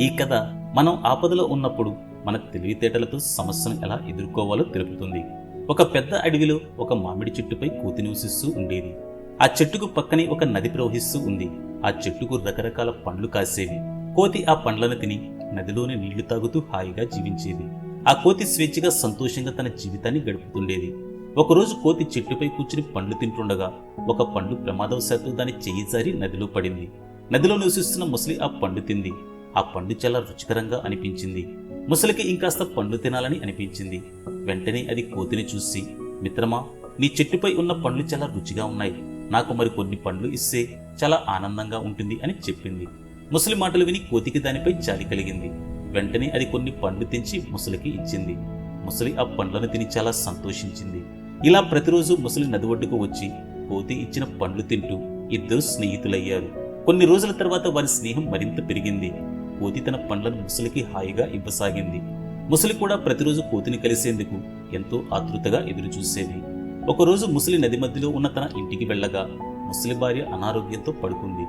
ఈ కథ మనం ఆపదలో ఉన్నప్పుడు మన తెలివితేటలతో సమస్యను ఎలా ఎదుర్కోవాలో తెలుపుతుంది. ఒక పెద్ద అడవిలో ఒక మామిడి చెట్టుపై కూతి నివసిస్తూ ఉండేది. ఆ చెట్టుకు పక్కనే ఒక నది ప్రవహిస్తూ ఉంది. ఆ చెట్టుకు రకరకాల పండ్లు కాసేవి. కోతి ఆ పండ్లను తిని నదిలోని నీళ్ళు తాగుతూ హాయిగా జీవించేది. ఆ కోతి స్వేచ్ఛగా సంతోషంగా తన జీవితాన్ని గడుపుతుండేది. ఒకరోజు కోతి చెట్టుపై కూర్చుని పండ్లు తింటుండగా ఒక పండు ప్రమాదవశాత్తు దాని చెయ్యి జారి నదిలో పడింది. నదిలో నివసిస్తున్న ముసలి ఆ పండు తింది. ఆ పండు చాలా రుచికరంగా అనిపించింది. ముసలికి ఇంకాస్త పండ్లు తినాలని అనిపించింది. వెంటనే అది కోతిని చూసి మిత్రమా నీ చెట్టుపై ఉన్న పండ్లు చాలా రుచిగా ఉన్నాయి. నాకు మరి కొన్ని పండ్లు ఇస్తే చాలా ఆనందంగా ఉంటుంది అని చెప్పింది. ముసలి మాటలు విని కోతికి దానిపై జాలి కలిగింది. వెంటనే అది కొన్ని పండ్లు తెంచి ముసలికి ఇచ్చింది. ముసలి ఆ పండ్లను తిని చాలా సంతోషించింది. ఇలా ప్రతిరోజు ముసలి నది ఒడ్డుకు వచ్చి కోతి ఇచ్చిన పండ్లు తింటూ ఇద్దరు స్నేహితులయ్యారు. కొన్ని రోజుల తర్వాత వారి స్నేహం మరింత పెరిగింది. కోతి తన పండ్లను ముసలికి హాయిగా ఇవ్వసాగింది. ముసలి కూడా ప్రతిరోజు కోతిని కలిసేందుకు ఎంతో ఆతృతగా ఎదురుచూసేది. ఒకరోజు ముసలి నది మధ్యలో ఉన్న తన ఇంటికి వెళ్ళగా ముసలి భార్య అనారోగ్యంతో పడుకుంది.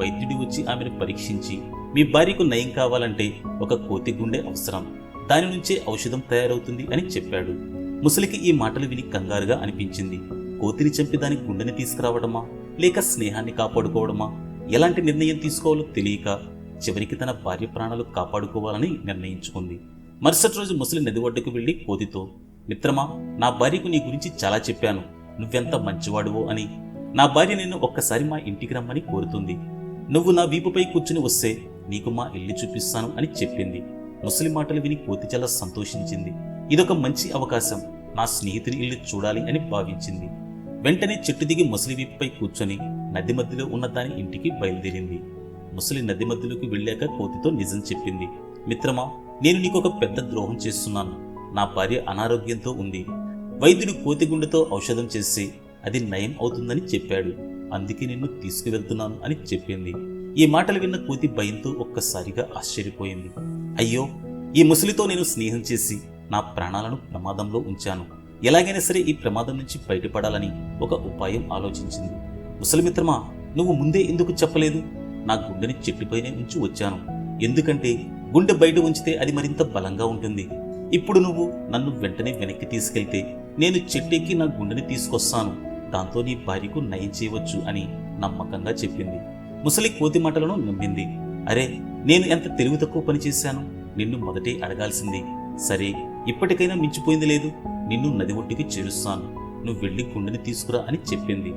వైద్యుడి వచ్చి ఆమెను పరీక్షించి మీ భార్యకు నయం కావాలంటే ఒక కోతి గుండె అవసరం. దాని నుంచే ఔషధం తయారవుతుంది అని చెప్పాడు. ముసలికి ఈ మాటలు విని కంగారుగా అనిపించింది. కోతిని చంపి దాని గుండెని తీసుకురావడమా? లేక స్నేహాన్ని కాపాడుకోవడమా? ఎలాంటి నిర్ణయం తీసుకోవాలో తెలియక చివరికి తన భార్య ప్రాణాలు కాపాడుకోవాలని నిర్ణయించుకుంది. మరుసటి రోజు ముసలి నది ఒడ్డుకు వెళ్ళి కోతితో మిత్రమా నా భార్యకు నీ గురించి చాలా చెప్పాను. నువ్వెంత మంచివాడువో అని. నా భార్య నిన్ను ఒక్కసారి మా ఇంటికి రమ్మని కోరుతుంది. నువ్వు నా వీపుపై కూర్చుని వస్తే నీకు మా ఇల్లు చూపిస్తాను అని చెప్పింది. ముసలి మాటలు విని కోతి చాలా సంతోషించింది. ఇదొక మంచి అవకాశం. నా స్నేహితుని ఇల్లు చూడాలి అని భావించింది. వెంటనే చెట్టు దిగి ముసలి వీపుపై కూర్చొని నది మధ్యలో ఉన్న దాని ఇంటికి బయలుదేరింది. ముసలి నది మధ్యలోకి వెళ్ళాక కోతితో నిజం చెప్పింది. మిత్రమా నేను నీకు ఒక పెద్ద ద్రోహం చేస్తున్నాను. నా భార్య అనారోగ్యంతో ఉంది. వైద్యుడు కోతి గుండెతో ఔషధం చేసి అది నయం అవుతుందని చెప్పాడు. అందుకే నిన్ను తీసుకువెళ్తున్నాను అని చెప్పింది. ఈ మాటలు విన్న కోతి భయంతో ఒక్కసారిగా ఆశ్చర్యపోయింది. అయ్యో ఈ ముసలితో నేను స్నేహం చేసి నా ప్రాణాలను ప్రమాదంలో ఉంచాను. ఎలాగైనా సరే ఈ ప్రమాదం నుంచి బయటపడాలని ఒక ఉపాయం ఆలోచించింది. ముసలిమిత్రమా నువ్వు ముందే ఎందుకు చెప్పలేదు? నా గుండెని చెట్టుపైనే ఉంచి వచ్చాను. ఎందుకంటే గుండె బయట ఉంచితే అది మరింత బలంగా ఉంటుంది. ఇప్పుడు నువ్వు నన్ను వెంటనే వెనక్కి తీసుకెళ్తే నేను చెట్టెక్కి నా గుండెని తీసుకొస్తాను. దాంతో నీ భార్యకు నయం చేయవచ్చు అని నమ్మకంగా చెప్పింది. ముసలి కోతి మాటలను నమ్మింది. అరే నేను ఎంత తెలివి తక్కువ పనిచేశాను నిన్ను మొదటే అడగాల్సింది. సరే ఇప్పటికైనా మించిపోయింది లేదు. నిన్ను నది ఒడ్డుకి చేరుస్తాను. నువ్వు వెళ్ళి గుండెని తీసుకురా అని చెప్పింది.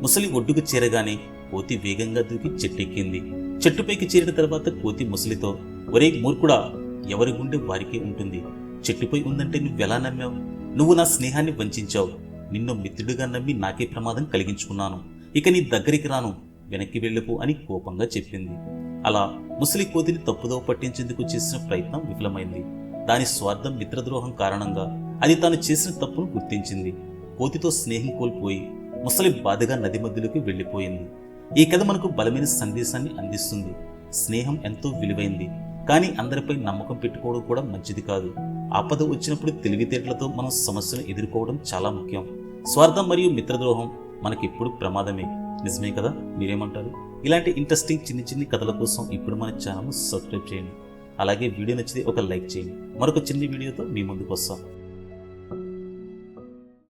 ముసలి ఒడ్డుకు చేరగానే కోతి వేగంగా దూకి చెట్టెక్కింది. చెట్టుపైకి చేరిన తర్వాత కోతి ముసలితో ఒరే మూర్ఖుడా ఎవరి గుండె వారికే ఉంటుంది. చెట్టుపై ఉందంటే నువ్వెలా నమ్మావు? నువ్వు నా స్నేహాన్ని వంచావు. నిన్ను మిత్రుడిగా నమ్మి నాకే ప్రమాదం కలిగించుకున్నాను. ఇక నీ దగ్గరికి రాను. వెనక్కి వెళ్ళిపో అని కోపంగా చెప్పింది. అలా ముసలి కోతిని తప్పుదోవ పట్టించేందుకు చేసిన ప్రయత్నం విఫలమైంది. దాని స్వార్థం మిత్రద్రోహం కారణంగా అది తాను చేసిన తప్పును గుర్తించింది. కోతితో స్నేహం కోల్పోయి ముసలి బాధగా నది మధ్యలోకి వెళ్ళిపోయింది. ఈ కథ మనకు బలమైన సందేశాన్ని అందిస్తుంది. స్నేహం ఎంతో విలువైంది. కానీ అందరిపై నమ్మకం పెట్టుకోవడం కూడా మంచిది కాదు. ఆపద వచ్చినప్పుడు తెలివితేటలతో మనం సమస్యను ఎదుర్కోవడం చాలా ముఖ్యం. స్వార్థం మరియు మిత్రద్రోహం మనకిప్పుడు ప్రమాదమే. నిజమే కదా? మీరేమంటారు? ఇలాంటి ఇంట్రెస్టింగ్ చిన్ని చిన్ని కథల కోసం ఇప్పుడు మన ఛానల్ సబ్స్క్రైబ్ చేయండి. అలాగే వీడియో నచ్చితే ఒక లైక్ చేయండి. మరొక చిన్న వీడియోతో మీ ముందుకు వస్తాం.